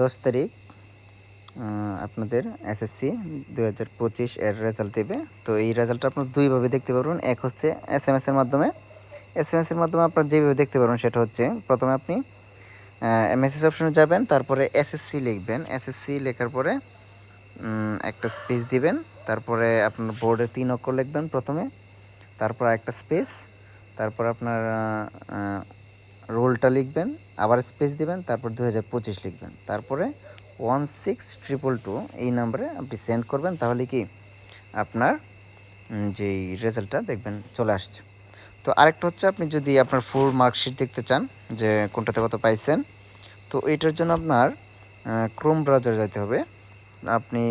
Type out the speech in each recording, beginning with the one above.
দশ তারিখ আপনাদের এসএসসি দু হাজার পঁচিশ এর রেজাল্ট দেবে। তো এই রেজাল্টটা আপনার দুইভাবে দেখতে পারবেন। এক হচ্ছে এস এম এস এর মাধ্যমে। এস এম এস এর মাধ্যমে আপনার যেভাবে দেখতে পারবেন, সেটা হচ্ছে প্রথমে আপনি মেসেজ অপশনে যাবেন, তারপরে এসএসসি লিখবেন। এসএসসি লেখার পরে একটা স্পেস দিবেন। তারপরে আপনার বোর্ডে তিন অক্ষর লিখবেন প্রথমে। তারপর একটা স্পেস তারপর আপনার রোলটা লিখবেন, আবার স্পেস দিবেন, তারপর দু হাজার পঁচিশ লিখবেন। তারপরে ওয়ান সিক্স ট্রিপল টু এই নাম্বারে আপনি সেন্ড করবেন, তাহলে কি আপনার যেই রেজাল্টটা দেখবেন চলে আসছে। তো আরেকটা হচ্ছে আপনি যদি আপনার ফুল মার্কশিট দেখতে চান, যে কোনটাতে কত পাইছেন, তো এটার জন্য আপনার ক্রোম ব্রাউজারে যেতে হবে। আপনি,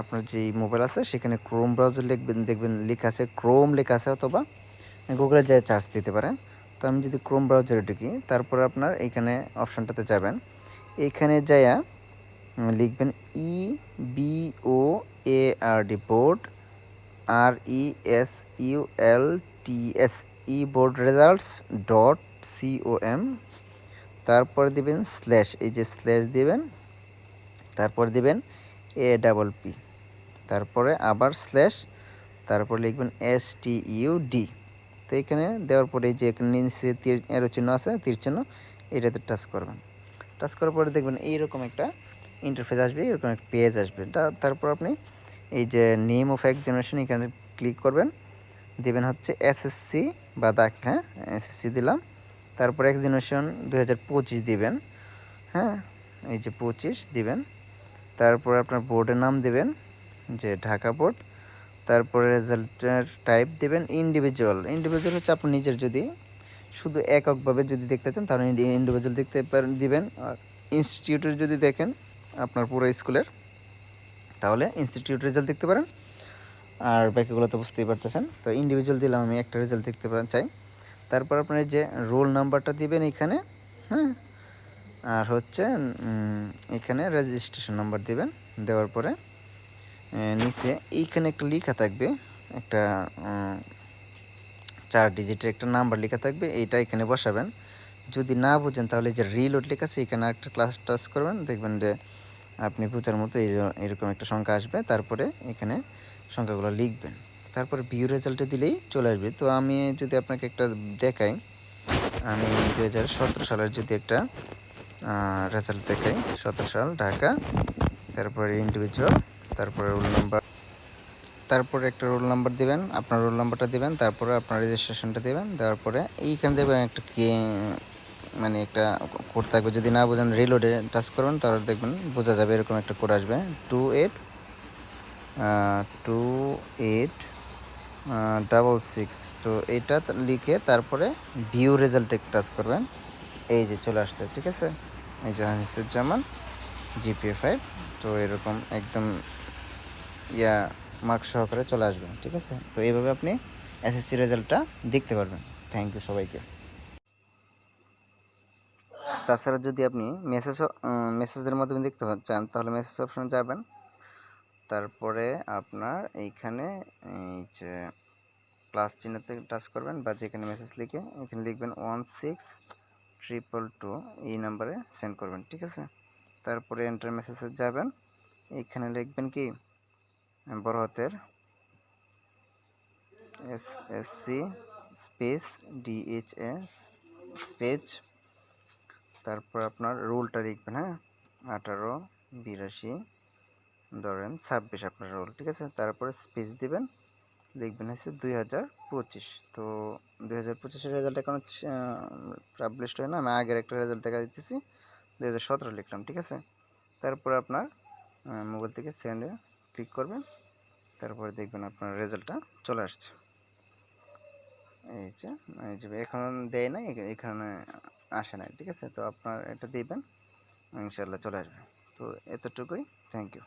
আপনার যে মোবাইল আছে, সেখানে ক্রোম ব্রাউজার লিখবেন, দেখবেন লেখা আছে ক্রোম লেখা আছে অথবা গুগলে যেয়ে চার্জ দিতে পারেন। তো আমি যদি ক্রোম ব্রাউজারে ঢুকি, তারপরে আপনার এইখানে অপশানটাতে যাবেন। এইখানে যাইয়া লিখবেন E B O A R D board R E S U L T S E board results dot C O M তারপর দিবেন স্ল্যাশ এই যে স্ল্যাশ দিবেন, তারপর দিবেন এ ডাবল পি তারপরে আবার স্ল্যাশ তারপর লিখবেন এস টি ইউ ডি তো এখানে দেওয়ার পরে যে নিচে তীর এরো চিহ্ন আছে, তীর চিহ্ন, এটাতে টাচ করবেন। টাচ করার পরে দেখবেন এইরকম একটা ইন্টারফেস আসবে এরকম একটা পেজ আসবে। তারপর আপনি এই যে নেম অফ এক্সামিনেশন এখানে ক্লিক করবেন। দেবেন হচ্ছে এসএসসি বা দাখ হ্যাঁ এসএসসি দিলাম। তারপর এক্সামিনেশন দু হাজার পঁচিশ দিবেন হ্যাঁ এই যে পঁচিশ দিবেন। তারপর আপনার বোর্ডের নাম দেবেন, যে ঢাকা বোর্ড তারপরে রেজাল্টের টাইপ দেবেন ইন্ডিভিজুয়াল ইন্ডিভিজুয়াল হচ্ছে আপনি নিজের যদি শুধু এককভাবে যদি দেখতে চান, তাহলে ইন্ডিভিজুয়াল দেখতে পারেন দিবেন। আর ইনস্টিটিউটের যদি দেখেন, আপনার পুরো স্কুলের তাহলে ইনস্টিটিউট রেজাল্ট দেখতে পারেন। আর বাকিগুলো তো বুঝতেই পারতেছেন। তো ইন্ডিভিজুয়াল দিলাম আমি, একটা রেজাল্ট দেখতে চাই। তারপর আপনার যে রোল নাম্বারটা দিবেন এখানে হ্যাঁ? আর হচ্ছে এখানে রেজিস্ট্রেশন নাম্বার দিবেন, দেওয়ার পরে। নিচে। এইখানে একটা লেখা থাকবে, একটা চার ডিজিটের একটা নাম্বার লেখা থাকবে, এইটা এখানে বসাবেন। যদি না বুঝেন, তাহলে যে রিলোড লেখা আছে, এখানে একটা ক্লাস টাচ করবেন, দেখবেন যে আপনি বুঝার মতো এরকম একটা সংখ্যা আসবে। তারপরে এখানে সংখ্যাগুলো লিখবেন। তারপরে ভিউ রেজাল্টে দিলেই চলে আসবে। তো আমি যদি আপনাকে একটা দেখাই, আমি দু হাজার সতেরো সালের যদি একটা রেজাল্ট দেখাই, সতেরো সাল, ঢাকা, তারপরে ইন্ডিভিজুয়াল তারপরে রোল নাম্বার তারপরে একটা রোল নাম্বার দিবেন, আপনার রোল নাম্বারটা দিবেন, তারপরে আপনার রেজিস্ট্রেশনটা দিবেন, দেওয়ার পরে এইখানে দেবেন একটা কে মানে একটা কোড থাকবে। যদি না বোঝেন রিলোডে টাচ করবেন, তাহলে দেখবেন বোঝা যাবে এরকম একটা কোড আসবে। Two eight two eight double six তো এইটা লিখে তারপরে ভিউ রেজাল্টে টাচ করবেন। এই যে চলে আসছে, ঠিক আছে? এই যে হানিসুজ্জামান জিপিএ ফাইভ তো এরকম একদম ইয়া মার্ক সহকারে চলে আসবে, ঠিক আছে? তো এইভাবে আপনি এসএসসি রেজাল্টটা দেখতে পারবেন। থ্যাংক ইউ সবাইকে। তাছাড়া যদি আপনি মেসেজ মেসেজের মাধ্যমে দেখতে চান, তাহলে মেসেজ অপশনে যাবেন। তারপরে আপনার এইখানে, এই যে প্লাস চিহ্নতে টাচ করবেন বা যেখানে মেসেজ লিখে, এখানে লিখবেন ওয়ান সিক্স ট্রিপল টু এই নাম্বারে সেন্ড করবেন, ঠিক আছে? তারপরে এন্টার মেসেজে যাবেন। এখানে লিখবেন কি? বড় হাতের S S C space DH S space তারপর আপনার রুলটা লিখবেন হ্যাঁ? আঠারো, বিরাশি, ধরেন ছাব্বিশ আপনার রোল, ঠিক আছে? তারপরে স্পেস দিবেন, লিখবেন হচ্ছে দুই হাজার পঁচিশ। তো দুই হাজার পঁচিশের রেজাল্ট এখন পাবলিশড হয় না, আমি আগের একটা রেজাল্ট দেখা দিতেছি, দুই হাজার সতেরো লিখলাম, ঠিক আছে? তারপরে আপনার মোবাইল থেকে সেন্ডে ক্লিক করবেন, তারপরে দেখবেন আপনার রেজাল্টটা চলে আসছে। এই যে এই যে, এখন দেয় এখা- এখানে আসে নাই, ঠিক আছে? তো আপনার এটা দিবেন ইনশাল্লাহ চলে আসবে। তো এতটুকুই থ্যাংক ইউ